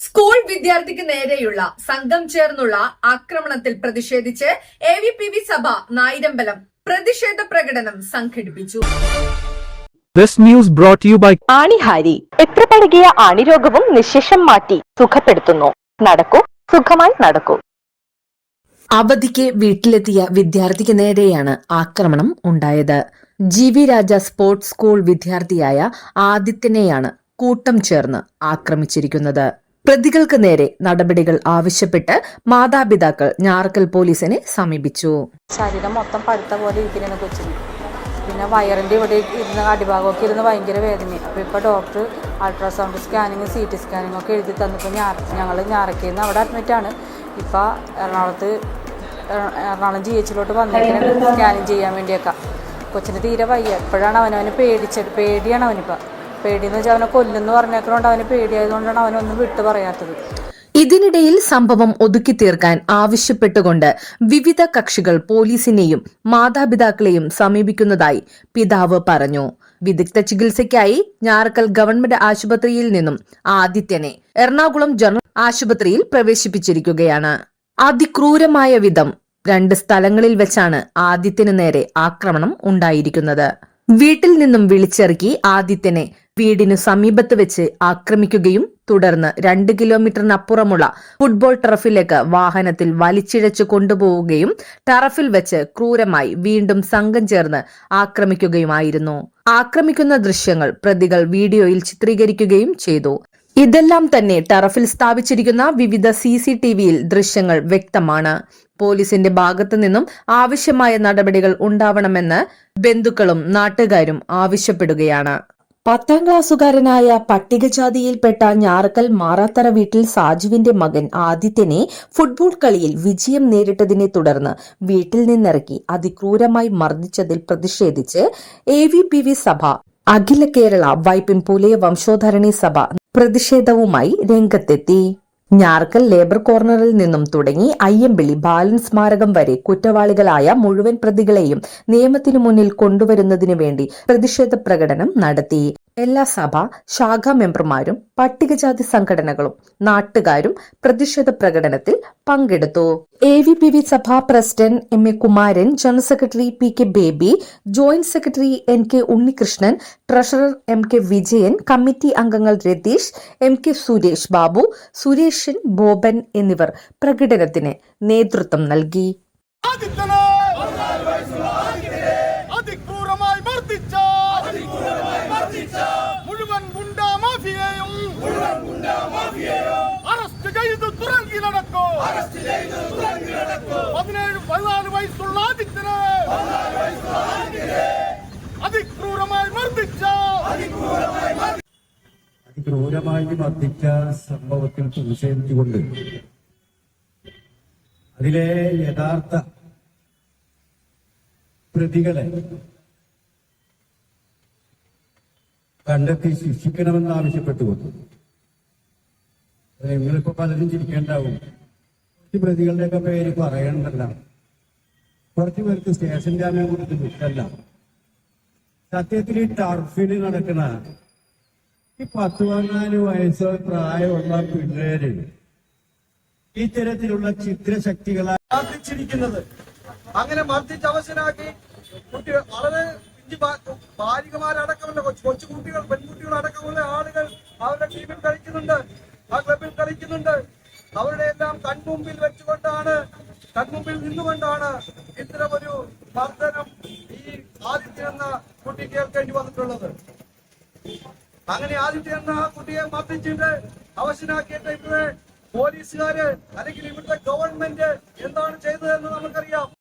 School വിദ്യാർത്ഥിക്ക് നേരെയുള്ള സംഘം ചേർന്നുള്ള ആക്രമണത്തിൽ പ്രതിഷേധിച്ച് എ വി പി വി സഭ നായിരമ്പലം പ്രതിഷേധ പ്രകടനം സംഘടിപ്പിച്ചു. This news brought to you by ആണിഹാരി. എത്ര പഴകിയ ആണിരോഗവും നിശേഷം മാറ്റി സുഖപ്പെടുത്തുന്നു. നടക്കൂ സുഖമായി നടക്കൂ. അവധിക്ക് വീട്ടിലെത്തിയ വിദ്യാർത്ഥിക്ക് നേരെയാണ് ആക്രമണം ഉണ്ടായത്. G V Raja sports school വിദ്യാർത്ഥിയായ ആദിത്യനെയാണ് കൂട്ടം ചേർന്ന് ആക്രമിച്ചിരിക്കുന്നത്. പ്രതികൾക്ക് നേരെ നടപടികൾ ആവശ്യപ്പെട്ട് മാതാപിതാക്കൾ ഞാറക്കൽ പോലീസിനെ സമീപിച്ചു. ശരീരം മൊത്തം പഴുത്ത പോലെ ഇരിക്കുന്ന കൊച്ചിന്. പിന്നെ വയറിന്റെ ഇവിടെ ഇരുന്ന് അടിഭാഗമൊക്കെ ഇരുന്ന് ഭയങ്കര വേദന അപ്പോൾ ഇപ്പോൾ doctor ultrasound scanning C T scanning ഒക്കെ എഴുതി തന്നിപ്പോ ഞാ ഞങ്ങൾ ഞാറക്കയിൽ അവിടെ അഡ്മിറ്റ് ആണ്. ഇപ്പോൾ എറണാകുളത്ത് എറ- എറണാകുളം ജി എച്ചിലോട്ട് വന്നിരിക്കുന്നത് സ്കാനിങ് ചെയ്യാൻ വേണ്ടിയൊക്കെ. കൊച്ചിന് തീരെ വയ്യ. എപ്പോഴാണ് അവനവന് പേടിച്ചത്. പേടിയാണ് അവനിപ്പോൾ. പേടിയെന്ന് വെച്ചാൽ അവനെ കൊല്ലെന്ന് പറഞ്ഞേക്കൊണ്ട് അവന് പേടിയായതുകൊണ്ടാണ് അവനൊന്നും വിട്ടു പറയാത്തത്. ഇതിനിടയിൽ സംഭവം ഒതുക്കി തീർക്കാൻ ആവശ്യപ്പെട്ടുകൊണ്ട് വിവിധ കക്ഷികൾ പോലീസിനെയും മാതാപിതാക്കളെയും സമീപിക്കുന്നതായി പിതാവ് പറഞ്ഞു. വിദഗ്ധ ചികിത്സയ്ക്കായി ഞാറക്കൽ ഗവൺമെന്റ് ആശുപത്രിയിൽ നിന്നും ആദിത്യനെ എറണാകുളം ജനറൽ ആശുപത്രിയിൽ പ്രവേശിപ്പിച്ചിരിക്കുകയാണ്. അതിക്രൂരമായ വിധം രണ്ട് സ്ഥലങ്ങളിൽ വെച്ചാണ് ആദിത്യന് നേരെ ആക്രമണം ഉണ്ടായിരിക്കുന്നത്. വീട്ടിൽ നിന്നും വിളിച്ചിറക്കി ആദിത്യനെ വീടിനു സമീപത്ത് വെച്ച് ആക്രമിക്കുകയും തുടർന്ന് രണ്ട് കിലോമീറ്ററിനപ്പുറമുള്ള ഫുട്ബോൾ ടർഫിലേക്ക് വാഹനത്തിൽ വലിച്ചിഴച്ചു കൊണ്ടുപോവുകയും ടർഫിൽ വെച്ച് ക്രൂരമായി വീണ്ടും സംഘം ചേർന്ന് ആക്രമിക്കുകയുമായിരുന്നു. ആക്രമിക്കുന്ന ദൃശ്യങ്ങൾ പ്രതികൾ വീഡിയോയിൽ ചിത്രീകരിക്കുകയും ചെയ്തു. ഇതെല്ലാം തന്നെ ടറഫിൽ സ്ഥാപിച്ചിരിക്കുന്ന വിവിധ സി സി ടി വിയിൽ ദൃശ്യങ്ങൾ വ്യക്തമാണ്. പോലീസിന്റെ ഭാഗത്തു നിന്നും ആവശ്യമായ നടപടികൾ ഉണ്ടാവണമെന്ന് ബന്ധുക്കളും നാട്ടുകാരും ആവശ്യപ്പെടുകയാണ്. പത്താം ക്ലാസ്സുകാരനായ പട്ടികജാതിയിൽപ്പെട്ട ഞാറക്കൽ മാറാത്തറ വീട്ടിൽ സാജുവിന്റെ മകൻ ആദിത്യനെ ഫുട്ബോൾ കളിയിൽ വിജയം നേരിട്ടതിനെ തുടർന്ന് വീട്ടിൽ നിന്നിറക്കി അതിക്രൂരമായി മർദ്ദിച്ചതിൽ പ്രതിഷേധിച്ച് എ വി പി വി സഭ അഖില കേരള വൈപ്പിൻ പുലയ വംശോധരണി സഭ പ്രതിഷേധവുമായി രംഗത്തെത്തി. ഞാർക്കൽ ലേബർ കോർണറിൽ നിന്നും തുടങ്ങി അയ്യമ്പിളി ബാലൻ സ്മാരകം വരെ കുറ്റവാളികളായ മുഴുവൻ പ്രതികളെയും നിയമത്തിനു മുന്നിൽ കൊണ്ടുവരുന്നതിനു വേണ്ടി പ്രതിഷേധ പ്രകടനം നടത്തി. എല്ലാ സഭ ശാഖാ മെമ്പർമാരും പട്ടികജാതി സംഘടനകളും നാട്ടുകാരും പ്രതിഷേധ പ്രകടനത്തിൽ പങ്കെടുത്തു. എ വി പി വി സഭ president M A Kumaran general secretary P K Baby joint secretary N K Unnikrishnan treasurer M K Vijayan committee അംഗങ്ങൾ രതീഷ് എം കെ സുരേഷ് ബാബു സുരേഷൻ ബോബൻ എന്നിവർ പ്രകടനത്തിന് നേതൃത്വം നൽകി ആദിത്യനെ അതിക്രൂരമായി മർദ്ദിച്ച മുഴുവൻ ഗുണ്ടാ മാഫിയയും അറസ്റ്റ് ചെയ്ത് തുറങ്കി നടക്കോ പതിനേഴ് അതിക്രൂരമായി മർദ്ദിച്ച സംഭവത്തിൽ പ്രതിഷേധിച്ചുകൊണ്ട് അതിലെ യഥാർത്ഥ പ്രതികളെ കണ്ടെത്തി ശിക്ഷിക്കണമെന്ന് ആവശ്യപ്പെട്ടുകൊണ്ട് നിങ്ങളിപ്പോ പലരും ചിരിക്കേണ്ടാവും. ഈ പ്രതികളുടെയൊക്കെ പേര് പറയണ്ടല്ല. കുറച്ചു പേർക്ക് സ്റ്റേഷൻ ജാമ്യം കൊടുത്ത് വിട്ടല്ല സത്യത്തിൽ ഈ ടർഫിന് നടക്കണ ഈ പത്ത് പതിനാല് വയസ്സോ പ്രായമുള്ള പിള്ളേര് ഇത്തരത്തിലുള്ള ചിത്രശക്തികളാണ് അങ്ങനെ മർദ്ദിച്ച് അവശനാക്കി കുട്ടികൾ വളരെ ബാ- ബാലികമാരടക്കമുള്ള കൊച്ചു കൊച്ചു കുട്ടികൾ പെൺകുട്ടികൾ അടക്കമുള്ള ആളുകൾ അവരുടെ ടീമിൽ കളിക്കുന്നുണ്ട്. ആ ക്ലബിൽ കളിക്കുന്നുണ്ട്. അവരുടെ കൺമുമ്പിൽ വെച്ചുകൊണ്ടാണ് കൺമുമ്പിൽ നിന്നുകൊണ്ടാണ് ഇത്തരം ഒരു മർദ്ദനം ഈ ആദിത്യ എന്ന കുട്ടി കേൾക്കേണ്ടി വന്നിട്ടുള്ളത്. അങ്ങനെ ആദിത്യ എന്ന കുട്ടിയെ മർദ്ദിച്ചിട്ട് അവശനാക്കിയിട്ട് ഇപ്പോഴേ പോലീസുകാര് അല്ലെങ്കിൽ ഇവിടുത്തെ ഗവൺമെന്റ് എന്താണ് ചെയ്തതെന്ന് നമുക്കറിയാം.